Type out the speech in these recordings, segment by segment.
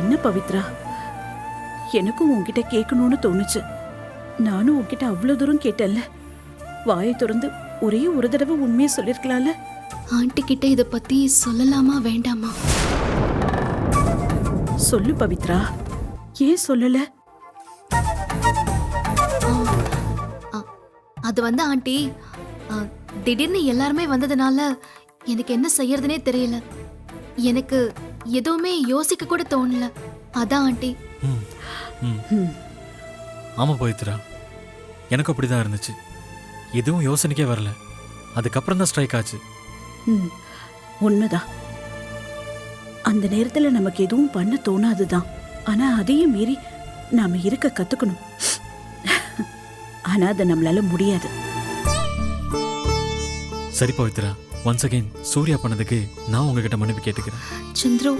என்ன பவித்ரா? எனக்கும் உன்கிட்ட கேட்கணும்னு தோணுச்சு. நானும் உன்கிட்ட அவ்வளவு தூரம் கேட்டேன்ல. வாயை திறந்து ஒரே ஒரு தடவை உண்மையை சொல்லிருக்கலாம்ல? ஆண்டி கிட்ட இத பத்தி சொல்லலாமா வேண்டாமா? சொல்லு பவித்ரா. ஏன் சொல்லல? அது வந்து ஆண்டி திடீர்னு எல்லாருமே வந்ததுனால எனக்கு என்ன செய்யறதுனே தெரியல. எனக்கு எதுவுமே யோசிக்க கூட தோணல. அதான் ஆண்டி. ம் ம். ம், ஆமாம் பவித்ரா. எனக்கும் அப்படி தான் இருந்துச்சு. எதுவும் யோசனைக்கே வரல. அதுக்கப்புறம் தான் ஸ்ட்ரைக் ஆச்சு. ம், உண்மைதான். அந்த நேரத்துல நமக்கு எதுவும் பண்ண தோணாதுதான். ஆனா அதையும் மீறி நாம இருக்க கத்துக்கணும். ஆனா அது நம்மளால முடியாது. சரி பவித்ரா. ஒன்ஸ் அகைன் சூர்யா பண்ணதுக்கு நான் உங்ககிட்ட மன்னிப்பு கேட்டுக்கிறேன். சந்துரு.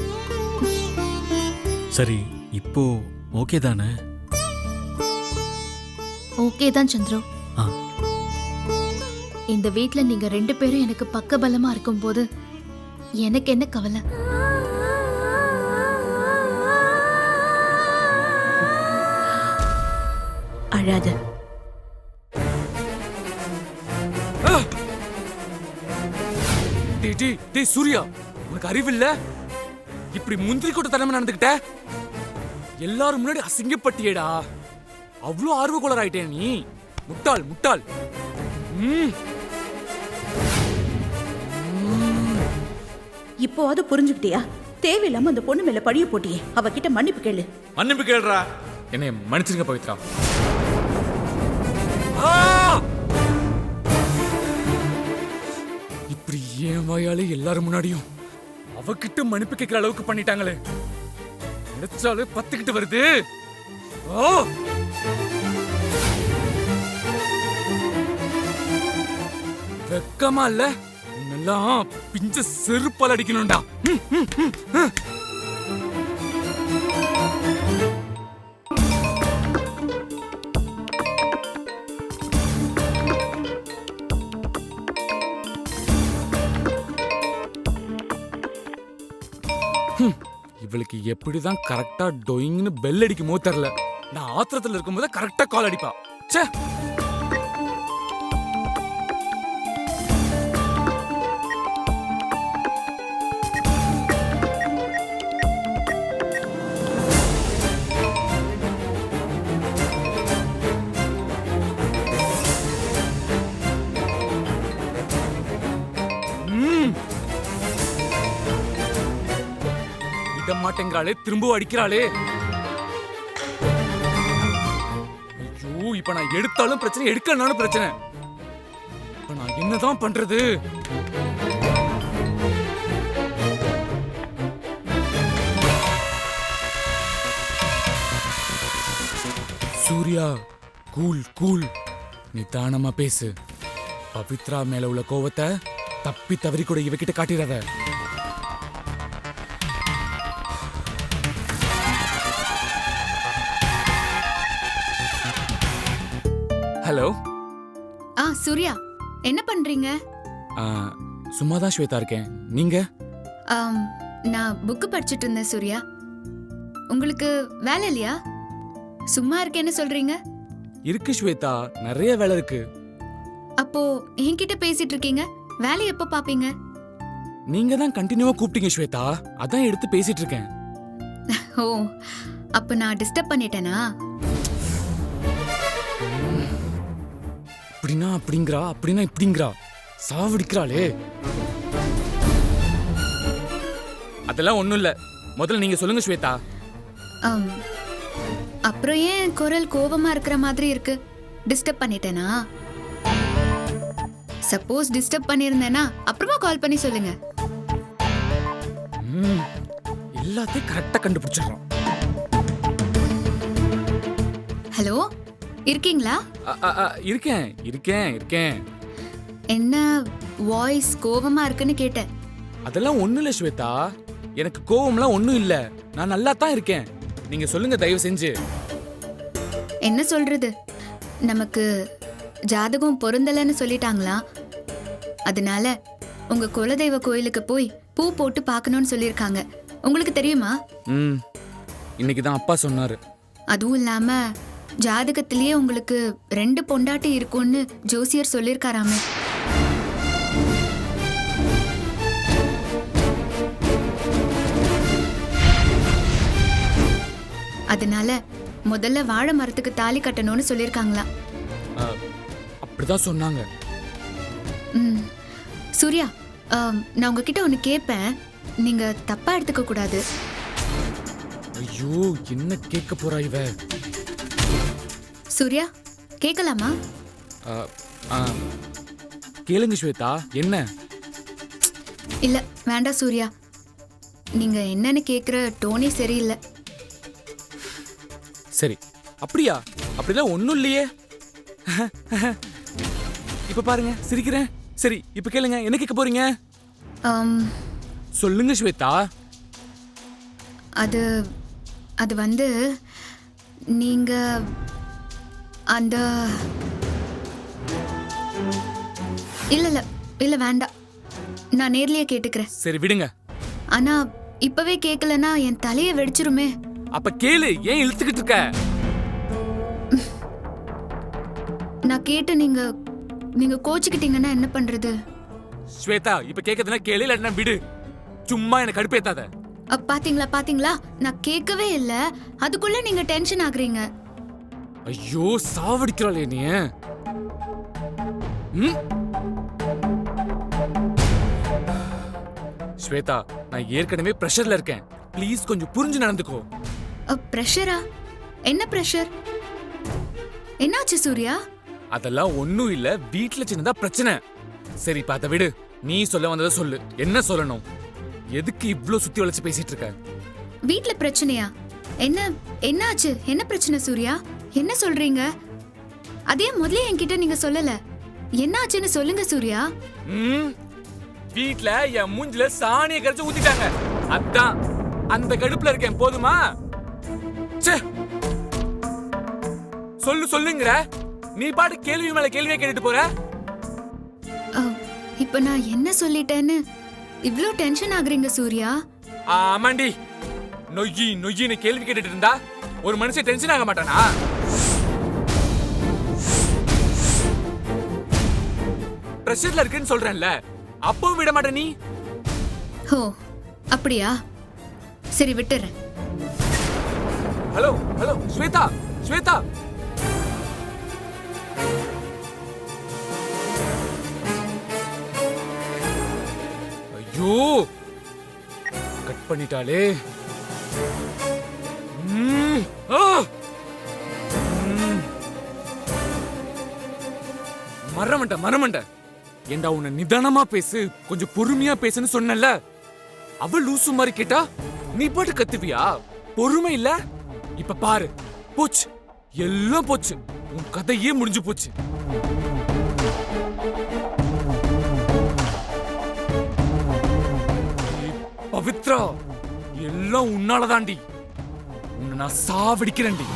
சரி இப்போ ஓகே தானே? ஓகே தான் சந்துரு. ஆ. இந்த வீட்ல நீங்க ரெண்டு பேரும் எனக்கு பக்கபலமா இருக்கும்போது எனக்கு என்ன கவலை? அழாத. டேய் டேய் டேய் சூர்யா உனக்கு அறிவில்ல? இப்படி முந்திரி கூட்ட தலைமை நடந்துக்கிட்ட? எல்லாரும் முன்னாடி அசிங்கப்பட்டியேடா. அவ்வளோ ஆர்வ ஆயிட்டே நீ. முட்டாள் முட்டாள். இப்போவாது புரிஞ்சுக்கிட்டியா? தேவையில்லாம அந்த பொண்ணு மேல பழிய போட்டியே. அவகிட்ட மன்னிப்பு கேளு. மன்னிப்பு கேளுடா. என்னை மன்னிச்சிருங்க பவித்ரா. ஆ! ஏன் வாயாலே எல்லாரும் முன்னாடியும் அவகிட்ட மன்னிப்பு கேட்கிற அளவுக்கு பண்ணிட்டாங்களே. நினைச்சாலே பத்துக்கிட்டு வருது. ஓ! வெக்கமா இல்ல? நல்லா பிஞ்ச செருப்பால் அடிக்கணும்டா. ம், எப்படிதான் கரெக்டா டொயிங்னு பெல் அடிக்குமோ தெரியல. நான் ஆத்திரத்துல இருக்கும்போது கரெக்டா கால் அடிப்பா. ச்சே! மாட்டேங்கிறாளே திரும்பவும் அடிக்கிறாளே. ஐயோ இப்ப நான் எடுத்தாலும் பிரச்சனை எடுக்கலனாலும் பிரச்சனை. இப்ப நான் என்னதான் பண்றது? சூர்யா கூல் கூல் நிதானமா பேசு. பவித்ரா மேல உள்ள கோவத்தை தப்பி தவறி கூட இவகிட்ட காட்டிடாத ஹலோ ஆ சூர்யா என்ன பண்றீங்க? சும்மா தான் ஸ்வேதா இருக்கேன். நீங்க? ஆம், நான் புக்கு படிச்சிட்டு இருந்தேன் சூர்யா. உங்களுக்கு வேலை இல்லையா? சும்மா இருக்கேன்னு சொல்றீங்க? இருக்கு ஸ்வேதா நிறைய வேலை இருக்கு. அப்போ என்கிட்ட பேசிட்டு இருக்கீங்க. வேலையை எப்போ பாப்பீங்க? நீங்க தான் கண்டினியூவா கூப்பிட்டீங்க ஸ்வேதா. அதான் எடுத்து பேசிட்டு இருக்கேன். ஓ அப்ப நான் டிஸ்டர்ப் பண்ணிட்டேனா? அப்படின்னா அப்படிங்கிறா அப்படின்னா இப்படிங்கிறா. சாவடிக்கிறாளே. அதெல்லாம் ஒண்ணும் இல்ல. முதல்ல நீங்க சொல்லுங்க ஸ்வேதா. ஆம், அப்புறம் ஏன் குரல் கோவமா இருக்கிற மாதிரி இருக்கு? டிஸ்டர்ப் பண்ணிட்டேனா? சப்போஸ் டிஸ்டர்ப் பண்ணியிருந்தேனா அப்புறமா கால் பண்ணி சொல்லுங்க. ம், எல்லாத்தையும் கரெக்டா கண்டுபிடிச்சிடுறோம். ஹலோ இருக்கீங்களா? இருக்கேன் இருக்கேன் இருக்கேன். என்ன வாய்ஸ் கோவமா இருக்குன்னு கேட்டேன். அதெல்லாம் ஒண்ணும் இல்ல ஸ்வேதா. எனக்கு கோவம்லாம் ஒண்ணும் இல்ல. நான் நல்லா தான் இருக்கேன். நீங்க சொல்லுங்க தயவு செஞ்சு. என்ன சொல்றது? நமக்கு ஜாதகம் பொருந்தலைன்னு சொல்லிட்டாங்களா? அதனால உங்க குலதெய்வ கோயிலுக்கு போய் பூ போட்டு பார்க்கணும்னு சொல்லியிருக்காங்க. உங்களுக்கு தெரியுமா? ம். இன்னைக்கு தான் அப்பா சொன்னாரு. அதுவும் இல்லாம ஜாதகத்திலேயே உங்களுக்கு ரெண்டு பொண்டாட்டி இருக்கும்னு ஜோசியர் சொல்லியிருக்காராமே. அதனால முதல்ல வாழை மரத்துக்கு தாலி கட்டணும்னு சொல்லியிருக்காங்களாம். அஹ், அப்படிதான் சொன்னாங்க. ம் சூர்யா நான் உங்ககிட்ட ஒன்று கேட்பேன் நீங்க தப்பா எடுத்துக்க கூடாது. ஐயோ என்ன கேட்க போறா இவ? சூர்யா கேட்கலாமா கேளுங்க ஸ்வேதா என்ன? இல்ல வேண்டாம் சூர்யா. நீங்க என்னன்னு கேக்குற டோனே சரியில்லை. சரி அப்படியா? அப்படிலாம் ஒண்ணும் இல்லையே. இப்ப பாருங்க சிரிக்கிறேன். சரி இப்ப கேளுங்க என்ன கேட்க போறீங்க? சொல்லுங்க ஸ்வேதா. அது அது வந்து நீங்க அந்த இல்ல இல்ல இல்ல வேண்டாம். நான் நேர்லயே கேட்டுக்கிறேன். சரி விடுங்க. ஆனா இப்பவே கேட்கலன்னா என் தலையை வெடிச்சிருமே. அப்ப கேளு ஏன் இழுத்துக்கிட்டு இருக்க? நான் கேட்டு நீங்க நீங்க கோச்சுக்கிட்டீங்கன்னா என்ன பண்றது? ஸ்வேதா இப்ப கேட்கறதுனா கேளு இல்லாட்டினா விடு. சும்மா எனக்கு கடுப்பேத்தாத. அ, பாத்தீங்களா பாத்தீங்களா? நான் கேட்கவே இல்ல. அதுக்குள்ள நீங்க டென்ஷன் ஆகுறீங்க. ஐயோ சாவடிக்கிறாளே நீ? ஸ்வேதா நான் ஏற்கனவே பிரஷர்ல இருக்கேன். ப்ளீஸ் கொஞ்சம் புரிஞ்சு நடந்துக்கோ. ப்ரெஷரா என்ன ப்ரெஷர் என்னாச்சு சூர்யா? அதெல்லாம் ஒண்ணும் இல்ல வீட்ல சின்னதா பிரச்சனை. சரி அதை விடு. நீ சொல்ல வந்ததை சொல்லு. என்ன சொல்லணும்? எதுக்கு இவ்ளோ சுத்தி வளைச்சு பேசிட்டு இருக்க? வீட்ல பிரச்சனையா? என்ன என்னாச்சு? என்ன பிரச்சனை சூர்யா? என்ன சொல்றீங்க? அதே முதல்ல என்கிட்ட நீங்க சொல்லல. என்னாச்சுன்னு சொல்லுங்க சூர்யா. ம்? வீட்ல என் மூஞ்சில சாணியை கரைச்சு ஊத்திட்டாங்க. அதான் அந்த கடுப்புல இருக்கேன் போதுமா? சொல்லு சொல்லுங்கற. நீ பாட்டு கேள்வி மேல கேள்வியே கேட்டுட்டு போற? இப்ப நான் என்ன சொல்லிட்டேன்னு இவ்ளோ டென்ஷன் ஆகுறீங்க சூர்யா? ஆமாண்டி. நொய்யி நொய்யின்னு கேள்வி கேட்டுட்டு இருந்தா ஒரு மனுஷன் டென்ஷன் ஆக மாட்டானா? பிரஷர்ல இருக்குன்னு சொல்றேன்ல. அப்பவும் விட மாட்ட நீ? ஹோ அப்படியா? சரி விட்டுறேன். Hello hello Shweta Shweta. ஐயோ கட் பண்ணிட்டாளே. ம், ஆ! ம். மறமண்ட மறமண்ட ஏண்டா உன்னை நிதானமா பேசு? கொஞ்சம் பொறுமையா பேசுன்னு சொன்னல அவ லூசு மாதிரி கேட்டா நீ பாட்டு கத்துவியா? பொறுமை இல்ல? இப்ப பாரு. போச்சு. எல்லாம் போச்சு. உன் கதையே முடிஞ்சு போச்சு. பவித்ரா எல்லாம் உன்னாலதாண்டி உன்னை நான் சாவடிக்கிறேன்டி.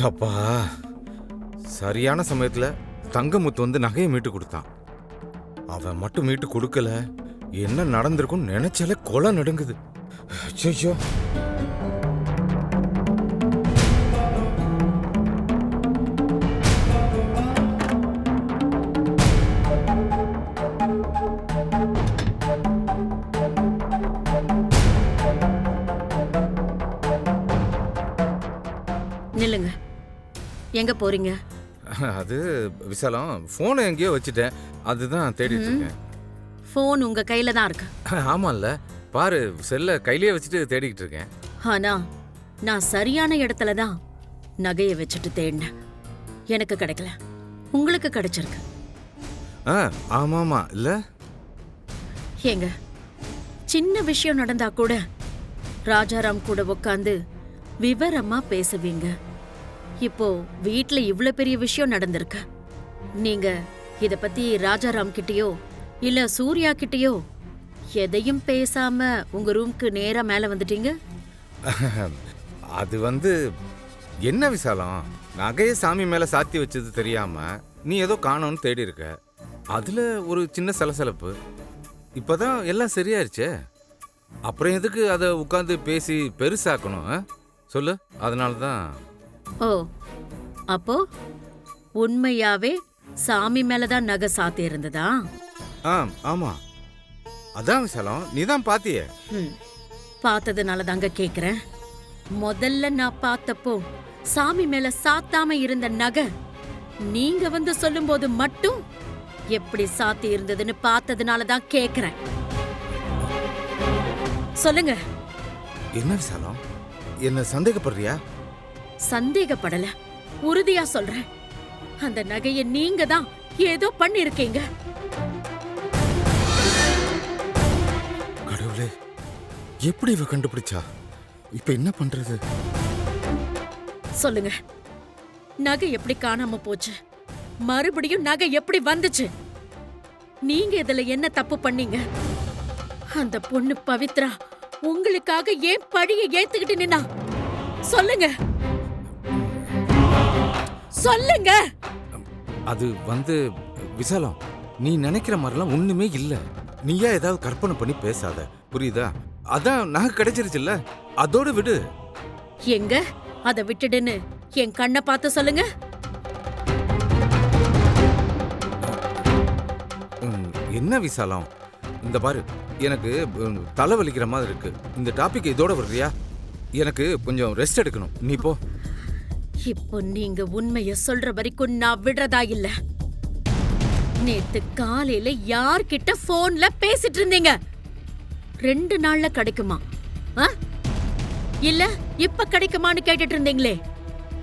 சப்பா சரியான சமயத்தில் தங்கமுத்து வந்து நகையை மீட்டு கொடுத்தான். அவன் மட்டும் மீட்டு கொடுக்கல. என்ன நடந்திருக்கும்னு நினைச்சாலே கொலை நடுங்குது. ஐயோ எங்க போறீங்க? அது விசாலம் போனை எங்கேயோ வச்சுட்டேன். அதுதான் தேடிட்டு இருக்கேன். ஃபோன் உங்க கையில தான் இருக்கு. ஆமால்ல. பாரு செல்ல கையிலேயே வச்சுட்டு தேடிக்கிட்டு இருக்கேன். ஆனா நான் சரியான இடத்துல தான் நகையை வச்சுட்டு தேடினேன். எனக்கு கிடைக்கல. உங்களுக்கு கிடைச்சிருக்கு. ஆ ஆமாமா. இல்ல? ஏங்க சின்ன விஷயம் நடந்தா கூட ராஜாராம் கூட உட்காந்து விவரமா பேசுவீங்க. இப்போ வீட்ல இவ்ளோ பெரிய விஷயம் நடந்திருக்கு. நீங்க இத பத்தி ராஜாராம் கிட்டயோ இல்ல சூர்யா கிட்டயோ எதையும் பேசாம உங்க ரூம்க்கு நேரா மேல வந்துட்டீங்க? அது வந்து என்ன விசாலம்? நகையை சாமி மேல சாத்தி வச்சது தெரியாம நீ ஏதோ காணோன்னு தேடி இருக்க. அதுல ஒரு சின்ன சலசலப்பு. இப்பதான் எல்லாம் சரியாயிருச்சே. அப்புறம் எதுக்கு அதை உட்காந்து பேசி பெருசாக்கணும் சொல்லு. அதனால தான் ஓ அப்போ உண்மையாவே சாமி மேலதான் நகை சாத்தி இருந்ததா? ஆ ஆமா. அதான் விசாலம் நீ தான் பாத்தியே பார்த்ததுனால தாங்க கேக்குறேன். முதல்ல நான் பார்த்தப்போ சாமி மேல சாத்தாம இருந்த நகை நீங்க வந்து சொல்லும்போது மட்டும் எப்படி சாத்தி இருந்ததுன்னு பார்த்ததுனால தான் கேக்குறேன். சொல்லுங்க. என்ன விசாலம்? என்ன சந்தேகப்படுறியா? சந்தேகப்படல. உறுதியா சொல்றேன். அந்த நகையை நீங்க தான் ஏதோ பண்ணிருக்கீங்க. கடவுளே எப்படி இவ கண்டுபிடிச்சா? இப்ப என்ன பண்றது? சொல்லுங்க. நகை எப்படி காணாம போச்சு? மறுபடியும் நகை எப்படி வந்துச்சு? நீங்க இதுல என்ன தப்பு பண்ணீங்க? அந்த பொண்ணு பவித்ரா உங்களுக்காக ஏன் பழிய ஏத்துக்கிட்டு நின்னா? சொல்லுங்க. சொல்லுங்க. அது வந்து விசாலம் நீ நினைக்கிற மாதிரிலாம் ஒண்ணுமே இல்ல. நீயா ஏதாவது கற்பனை பண்ணி பேசாத. புரியுதா? அதான் நகை கிடைச்சிருச்சுல்ல. அதோட விடு. எங்க? அத விட்டுடுன்னு என் கண்ணை பார்த்து சொல்லுங்க. ம், என்ன விசாலம்? இந்த பாரு எனக்கு ம், தலை வலிக்கிற மாதிரி இருக்கு. இந்த டாபிக் இதோட வர்றியா எனக்கு கொஞ்சம் ரெஸ்ட் எடுக்கணும். நீ போ. இப்போ நீங்க உண்மைய சொல்ற வரைக்கும் நான் விடுறதா இல்ல. நேத்து காலையில யார்கிட்ட போன்ல பேசிட்டு இருந்தீங்க? ரெண்டு நாள்ல கிடைக்குமா? ஆ? இல்ல இப்ப கிடைக்குமான்னு கேட்டுட்டு இருந்தீங்களே.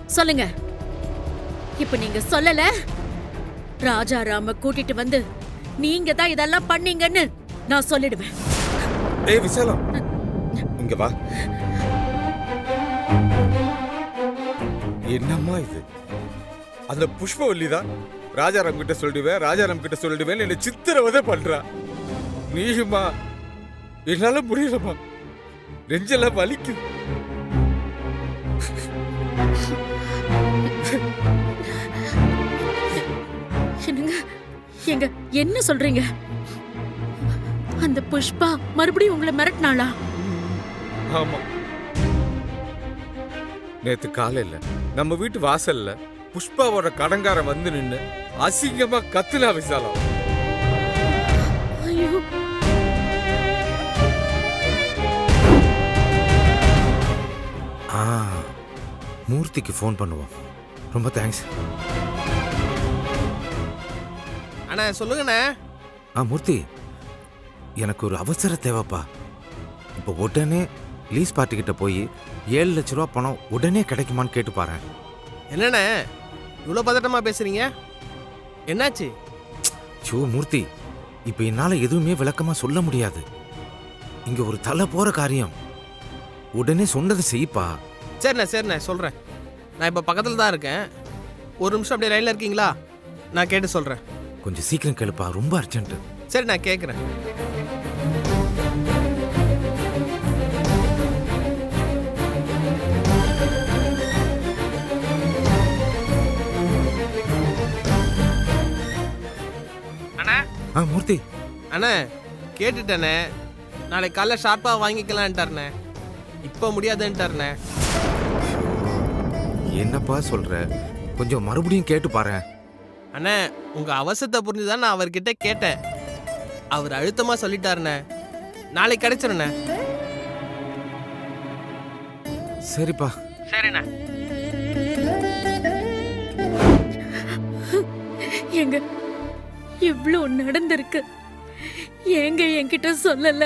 சொல்லுங்க. இப்ப நீங்க சொல்லல? ராஜாராம கூட்டிட்டு வந்து நீங்க தான் இதெல்லாம் பண்ணீங்கன்னு நான் சொல்லிடுவேன். ஏய் விசாலம் இங்க வா. என்னம்மா இது? அந்த புஷ்பவல்லி தான் ராஜாராம் கிட்ட சொல்லிடுவேன் ராஜாராம் கிட்ட சொல்லிடுவேன் என்ன சித்திரவதை பண்றா. நீயுமா? என்னால முடியலம்மா. நெஞ்செல்லாம் வலிக்குது. என்னங்க? எங்க என்ன சொல்றீங்க? அந்த புஷ்பா மறுபடியும் உங்களை மிரட்டினாளா? ஆமா. நேத்து காலையில நம்ம வீட்டு வாசல்ல புஷ்பாவோட கடங்காரன் வந்து நின்னு அசிங்கமா கத்துனா விசாலம். ஐயோ. ஆ மூர்த்திக்கு ஃபோன் பண்ணுவோம். ரொம்ப தேங்க்ஸ் அண்ணா சொல்லுங்கண்ணே. ஆ மூர்த்தி எனக்கு ஒரு அவசர தேவைப்பா. இப்போ உடனே லீஸ் பார்ட்டி கிட்ட போய் ஏழு லட்ச ரூபா பணம் உடனே கிடைக்குமான்னு கேட்டு பாரு என்னண்ணே? இவ்வளோ பதட்டமா பேசுறீங்க? என்னாச்சு? ஷோ மூர்த்தி இப்போ என்னால் எதுவுமே விளக்கமா சொல்ல முடியாது. இங்க ஒரு தலை போற காரியம். உடனே சொன்னதை செய்ப்பா. சரிண்ணே சரிண்ணே சொல்கிறேன் நான் இப்போ பக்கத்தில் தான் இருக்கேன். ஒரு நிமிஷம் அப்படியே லைனில் இருக்கீங்களா? நான் கேட்டு சொல்கிறேன் கொஞ்சம் சீக்கிரம் கேளுப்பா ரொம்ப அர்ஜென்ட் சரி நான் கேட்குறேன் ஆ மூர்த்தி. அண்ணே கேட்டுட்டேண்ணே நாளைக்கு காலைல ஷார்ப்பாக வாங்கிக்கலான்ட்டாருண்ணே. இப்போ முடியாதுன்ட்டாருண்ணே. என்னப்பா சொல்ற? கொஞ்சம் மறுபடியும் கேட்டு பாரு அண்ணே உங்க அவசரத்தை புரிஞ்சு தான் நான் அவர்கிட்ட கேட்டேன். அவர் அழுத்தமா சொல்லிட்டாருண்ணே. நாளைக்கு கிடைச்சிருண்ணே. சரிப்பா. சரிண்ணே. எங்க இவ்ளோ நடந்திருக்கு. ஏங்க என்கிட்ட சொல்லல?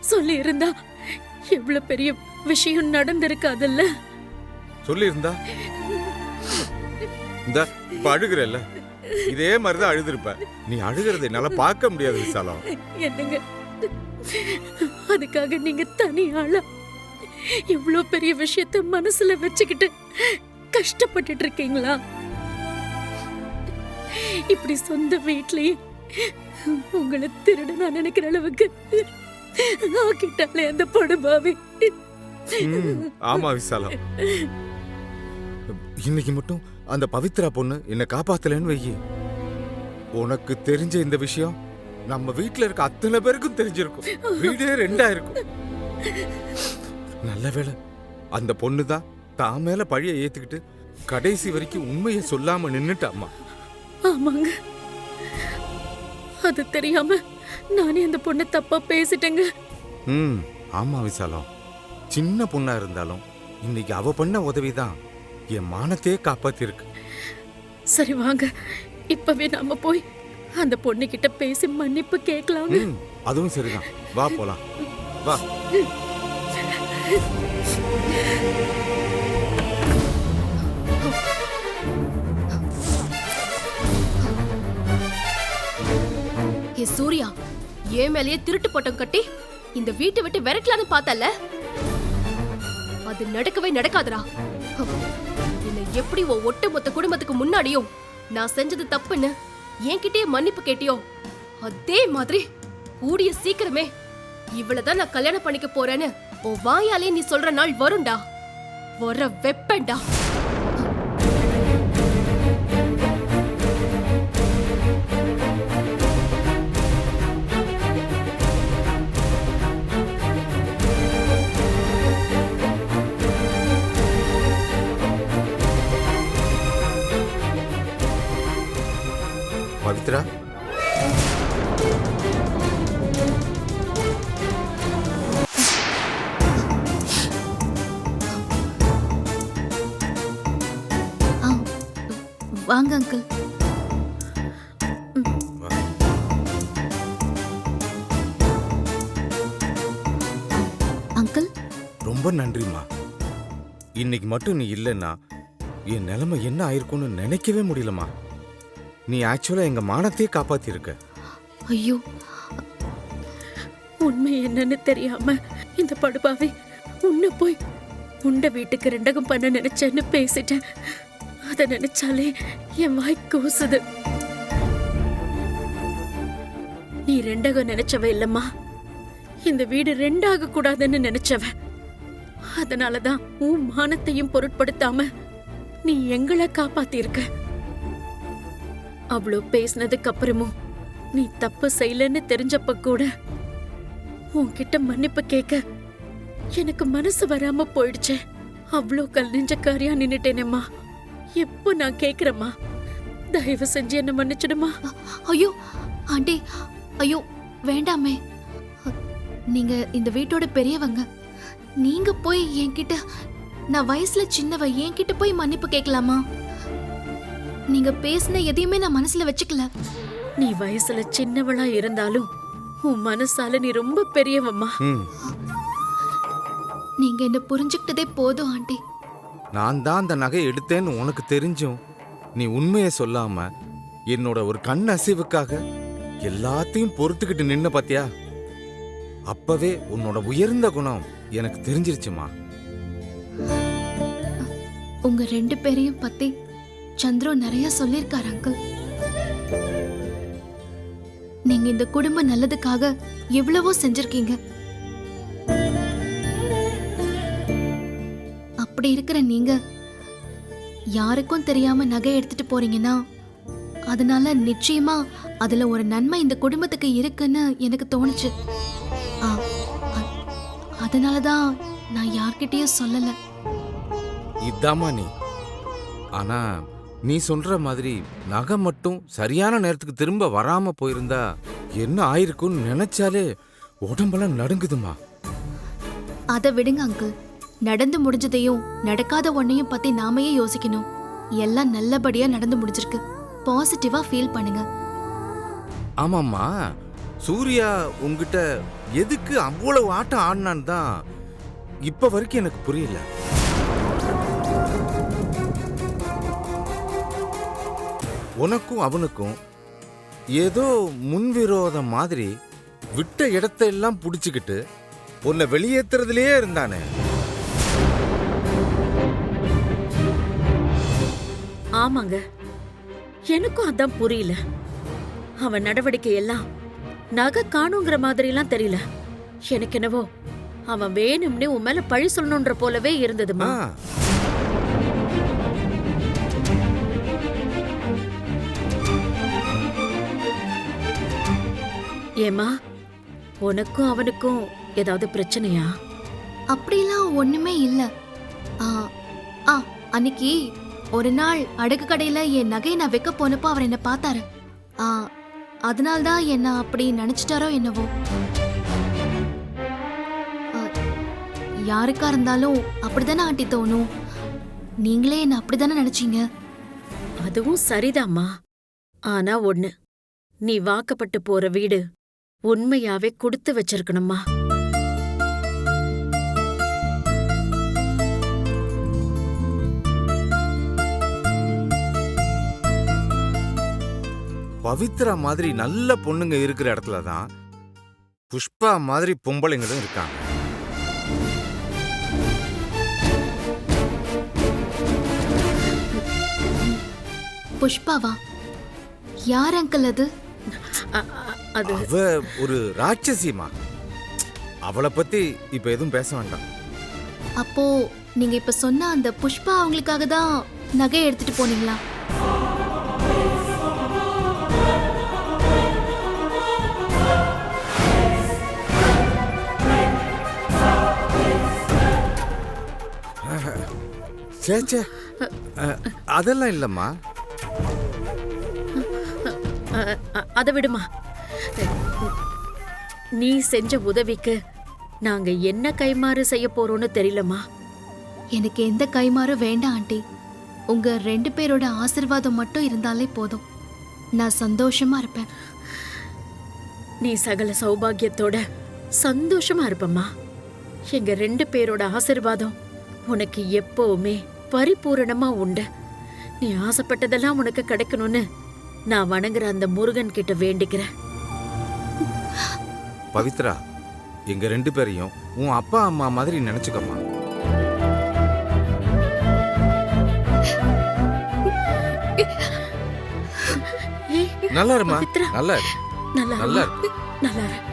சொல்லி இருந்தா இவ்ளோ பெரிய விஷயம் நடந்திருக்காதுல்ல சொல்லியிருந்தா? இந்த இப்ப அழுகிறல்ல? இதே மாதிரிதான் அழுதுருப்ப. நீ அழுகிறத என்னால பார்க்க முடியாது விசாலம் என்னங்க? அதுக்காக நீங்க தனி ஆளா? இவ்ளோ பெரிய விஷயத்த மனசுல வச்சுக்கிட்டு கஷ்டப்பட்டுட்டு இருக்கீங்களா? இப்படி சொந்த வீட்லயே உங்களை திருட நான் நினைக்கிற அளவுக்கு ஆக்கிட்டாலே அந்த படுபாவி. ஆமா விசாலம் இன்னைக்கு மட்டும் அந்த பவித்ரா பொண்ணு என்னை காப்பாத்தலன்னு வையி. உனக்கு தெரிஞ்ச இந்த விஷயம் நம்ம வீட்ல இருக்க அத்தனை பேருக்கும் தெரிஞ்சிருக்கும். வீடே ரெண்டா இருக்கும் நல்ல வேளை அந்த பொண்ணு தான் தான் மேல பழிய ஏத்துக்கிட்டு கடைசி வரைக்கும் உண்மையை சொல்லாம நின்னுட்டாமா ஆமாங்க. அது தெரியாம நானே அந்த பொண்ணை தப்பா பேசிட்டேங்க. ம் ஆமா விசாலம். சின்ன பொண்ணா இருந்தாலும் இன்னைக்கு அவ பண்ண உதவிதான் என் மானத்தையே காப்பாத்திருக்கு. சரி வாங்க. இப்பவே நாம போய் அந்த பொண்ணு கிட்ட பேசி மன்னிப்பு கேட்கலாங்க. ம் அதுவும் சரிதான். வா போலாம். வா. சூர்யா ஏன் மேலேயே திருட்டு பட்டம் கட்டி இந்த வீட்டை விட்டு விரட்டலான்னு பார்த்தல அது நடக்கவே நடக்காதுடா. என்னை எப்படி உன் ஒட்டுமொத்த குடும்பத்துக்கு முன்னாடியும் நான் செஞ்சது தப்புன்னு என்கிட்டயே மன்னிப்பு கேட்டியோ? அதே மாதிரி கூடிய சீக்கிரமே இவ்வளவுதான் நான் கல்யாணம் பண்ணிக்க போறேன்னு உன் வாயாலே நீ சொல்ற நாள் வரும்டா. வர வெப்பண்டா பவித்ரா வாங்க அங்கிள் வா. அங்கிள் ரொம்ப நன்றிம்மா. இன்னைக்கு மட்டும் நீ இல்லைன்னா என் நிலைமை என்ன ஆயிருக்கும்னு நினைக்கவே முடியலம்மா. நீ ஆக்சுவலா எங்க மானத்தையே காப்பாத்திருக்க. ஐயோ. உண்மை என்னன்னு தெரியாம இந்த படுபாவி உன்னை போய் உண்ட வீட்டுக்கு ரெண்டகம் பண்ண நினைச்சேன்னு பேசிட்டேன். அத நினைச்சாலே என் வாய் கூசுது. நீ ரெண்டகம் நினைச்சவ இல்லம்மா. இந்த வீடு ரெண்டாக கூடாதுன்னு நினைச்சவ. அதனாலதான் உன் மானத்தையும் பொருட்படுத்தாம நீ எங்களை காப்பாத்திருக்க. அவ்வளோ பேசினதுக்கு அப்புறமும் நீ தப்பு செய்யலன்னு தெரிஞ்சப்ப கூட உன்கிட்ட மன்னிப்பு கேட்க எனக்கு மனசு வராம போயிடுச்சே. அவ்வளோ கல் நெஞ்சக்காரியா நின்னுட்டேனேம்மா. எப்போ நான் கேட்குறேம்மா? தயவு செஞ்சு என்ன மன்னிச்சிடுமா? ஐயோ ஆண்டி ஐயோ வேண்டாமே. நீங்க இந்த வீட்டோட பெரியவங்க நீங்க போய் என்கிட்ட நான் வயசுல சின்னவ என்கிட்ட போய் மன்னிப்பு கேட்கலாமா? நீங்க பேசின எதையுமே நான் மனசுல வச்சுக்கல. நீ வயசுல சின்னவளா இருந்தாலும் உன் மனசால நீ ரொம்ப பெரியவம்மா. நீங்க என்ன புரிஞ்சுக்கிட்டதே போதும் ஆண்டி. நான் தான் அந்த நகை எடுத்தேன்னு உனக்கு தெரிஞ்சும். நீ உண்மையை சொல்லாம என்னோட ஒரு கண் அசைவுக்காக எல்லாத்தையும் பொறுத்துக்கிட்டு நின்ன பாத்தியா? அப்பவே உன்னோட உயர்ந்த குணம் எனக்கு தெரிஞ்சிருச்சுமா. உங்க ரெண்டு பேரையும் பத்தி சந்திரு நிறைய சொல்லியிருக்கார் அங்கிள் நீங்க இந்த குடும்ப நல்லதுக்காக எவ்வளவோ செஞ்சிருக்கீங்க. அப்படி இருக்கிற நீங்க யாருக்கும் தெரியாம நகை எடுத்துட்டு போறீங்கன்னா அதனால நிச்சயமா அதுல ஒரு நன்மை இந்த குடும்பத்துக்கு இருக்குன்னு எனக்கு தோணுச்சு. ஆ, அதனாலதான் நான் யார்கிட்டயும் சொல்லல. இதாமா நீ. ஆனா நீ சொல்ற மாதிரி நகை மட்டும் சரியான நேரத்துக்கு திரும்ப வராம போயிருந்தா என்ன ஆயிருக்கும்னு நினைச்சாலே உடம்பெல்லாம் நடுங்குதுமா. அதை விடுங்க அங்கிள் நடந்து முடிஞ்சதையும் நடக்காத ஒன்னையும் பத்தி நாமையே யோசிக்கணும். எல்லாம் நல்லபடியா நடந்து முடிஞ்சிருக்கு. பாசிட்டிவா ஃபீல் பண்ணுங்க. ஆமாம்மா. சூர்யா உங்ககிட்ட எதுக்கு அவ்வளவு ஆட்டம் ஆடினான்னு தான் இப்ப வரைக்கும் எனக்கு புரியல. உனக்கும் அவனுக்கும் ஏதோ முன்விரோதம் மாதிரி விட்ட இடத்த எல்லாம் புடிச்சுக்கிட்டு உன்னை வெளியேத்துறதுலயே இருந்தானே. ஆமாங்க. எனக்கும் அதான் புரியல. அவன் நடவடிக்கை எல்லாம் நகை காணுங்கிற மாதிரிலாம் தெரியல. எனக்கு என்னவோ அவன் வேணும்னே உன் மேல பழி சொல்லணுன்ற போலவே இருந்ததுமா. ஏமா உனக்கும் அவனுக்கும் ஏதாவது பிரச்சனையா? அப்படிலாம் ஒண்ணுமே இல்ல. ஆ ஆ அன்னைக்கு ஒரு நாள் அடகு கடையில என் நகையை நான் வைக்க போனப்போ அவர் என்ன பார்த்தாரு. ஆ அதனால தான் என்ன அப்படி நினைச்சிட்டாரோ என்னவோ. ஆ, யாருக்கா இருந்தாலும் அப்படிதானே ஆண்டி தோணும்? நீங்களே என்ன அப்படிதானே நினைச்சீங்க? அதுவும் சரிதாம்மா. ஆனா ஒண்ணு நீ வாக்கப்பட்டு போற வீடு உண்மையாவே கொடுத்து வச்சிருக்கணுமா? பவித்ரா மாதிரி நல்ல பொண்ணுங்க இருக்கிற இடத்துல தான் புஷ்பா மாதிரி பொம்பளைங்களும் இருக்காங்க. புஷ்பாவா? யார் அங்கிள் அது? அது அவ ஒரு ராட்சசிமா அவளை பத்தி இப்ப எதுவும் பேச வேண்டாம் அப்போ நீங்க இப்ப சொன்ன அந்த புஷ்பா அவங்களுக்காக தான் நகை எடுத்துட்டு போனீங்களா சே சே அஹ், அதெல்லாம் இல்லம்மா அத விடுமா நீ செஞ்ச உதவிக்கு நாங்க என்ன கைமாறு செய்ய போறோம்னு தெரியலமா எனக்கு எந்த கைமாறும் வேண்டாம் ஆண்டி. உங்க ரெண்டு பேரோட ஆசிர்வாதம் மட்டும் இருந்தாலே போதும். நான் சந்தோஷமா இருப்பேன். நீ சகல சௌபாகியத்தோட சந்தோஷமா இருப்பம்மா. எங்க ரெண்டு பேரோட ஆசிர்வாதம் உனக்கு எப்பவுமே பரிபூரணமா உண்டு. நீ ஆசைப்பட்டதெல்லாம் உனக்கு கிடைக்கணும்னு நான் வணங்குற அந்த முருகன் கிட்ட வேண்டிக்கிறேன். பவித்ரா எங்க ரெண்டு பேரையும் உன் அப்பா அம்மா மாதிரி நினைச்சுக்கம்மா நல்லா இருமா. நல்லா நல்லா நல்லா. நல்லா.